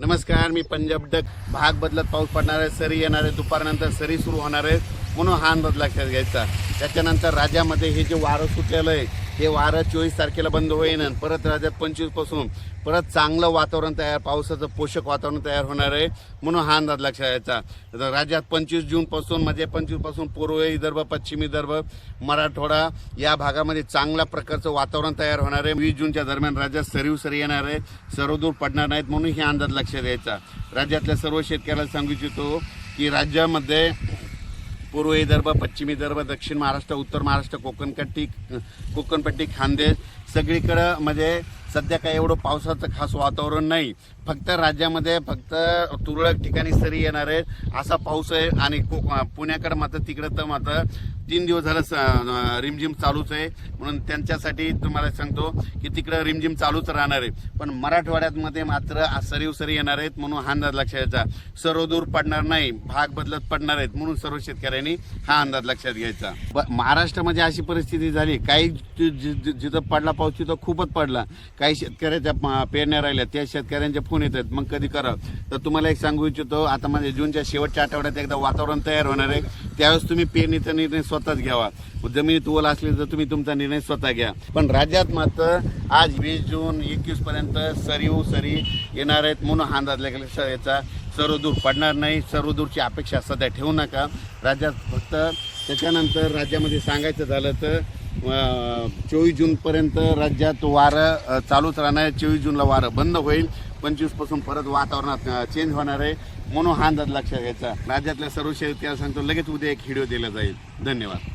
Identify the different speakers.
Speaker 1: नमस्कार मी पंजाब डक. भाग बदलत पाऊस पडणार आहे सरी येणार आहे दुपारनंतर सरी सुरू होणार आहे. म्हणून हा अंदाज लक्षात घ्यायचा. त्याच्यानंतर राज्यामध्ये हे जे वारं सुटलेलं आहे हे वारं चोवीस तारखेला बंद होईन परत राज्यात पंचवीसपासून परत चांगलं वातावरण तयार पावसाचं पोषक वातावरण तयार होणार आहे म्हणून हा अंदाज लक्षात यायचा. राज्यात पंचवीस जून पासून म्हणजे पंचवीसपासून पूर्व विदर्भ पश्चिम विदर्भ मराठवाडा या भागामध्ये चांगल्या प्रकारचं वातावरण तयार होणार आहे. वीस जूनच्या दरम्यान राज्यात सरीव सरी येणार आहे सर्वदूर पडणार नाहीत म्हणून हे अंदाज लक्षात द्यायचा राज्यातल्या सर्व शेतकऱ्याला सांगू इच्छितो की राज्यामध्ये पूर्व विदर्भ पश्चिम विदर्भ दक्षिण महाराष्ट्र उत्तर महाराष्ट्र कोकणपट्टी कोकणपट्टी खानदेश सगळीकडं म्हणजे सध्या काही एवढं पावसाचं खास वातावरण नाही. फक्त राज्यामध्ये फक्त तुरळक ठिकाणी सरी येणार आहे असा पाऊस आहे आणि पुण्याकडे मात्र तिकडं तर मात्र तीन दिवस झालं रिमझिम चालूच आहे. म्हणून त्यांच्यासाठी तुम्हाला सांगतो की तिकडं रिमझिम चालूच राहणार आहे. पण मराठवाड्यामध्ये मात्र सरीव सरी येणार आहेत म्हणून हा अंदाज लक्षात घ्यायचा. सर्वदूर पडणार नाही भाग बदलत पडणार आहेत म्हणून सर्व शेतकऱ्यांनी हा अंदाज लक्षात घ्यायचा. ब- महाराष्ट्रामध्ये अशी परिस्थिती झाली. काही जि- जिथं पडला पाऊस तिथं खूपच पडला. काही काही शेतकऱ्याच्या पेरण्या राहिल्या त्या शेतकऱ्यांचे फोन येत आहेत. मग कधी करावं तर तुम्हाला एक सांगू इच्छितो आता म्हणजे जूनच्या शेवटच्या आठवड्यात एकदा वातावरण तयार होणार आहे. त्यावेळेस तुम्ही पेरणीचा निर्णय स्वतःच घ्यावा. जमिनीत ओल असली तर तुम्ही तुमचा निर्णय स्वतः घ्या. पण राज्यात मात्र आज वीस जून एकवीस पर्यंत सरीव सरी येणार आहेत म्हणून हा अंदाज लागला याचा. सर्वदूर पडणार नाही. सर्वदूरची अपेक्षा सध्या ठेवू नका. राज्यात फक्त त्याच्यानंतर राज्यामध्ये सांगायचं झालं तर चोवीस जूनपर्यंत राज्यात वारं चालूच राहणार. आहे चोवीस जूनला वारं बंद होईल. पंचवीसपासून परत वातावरणात चेंज होणार आहे. म्हणून हा अंदाज लक्षात घ्यायचा. राज्यातल्या सर्व शेतकऱ्यांना सांगतो लगेच उद्या एक व्हिडिओ दिला जाईल. धन्यवाद.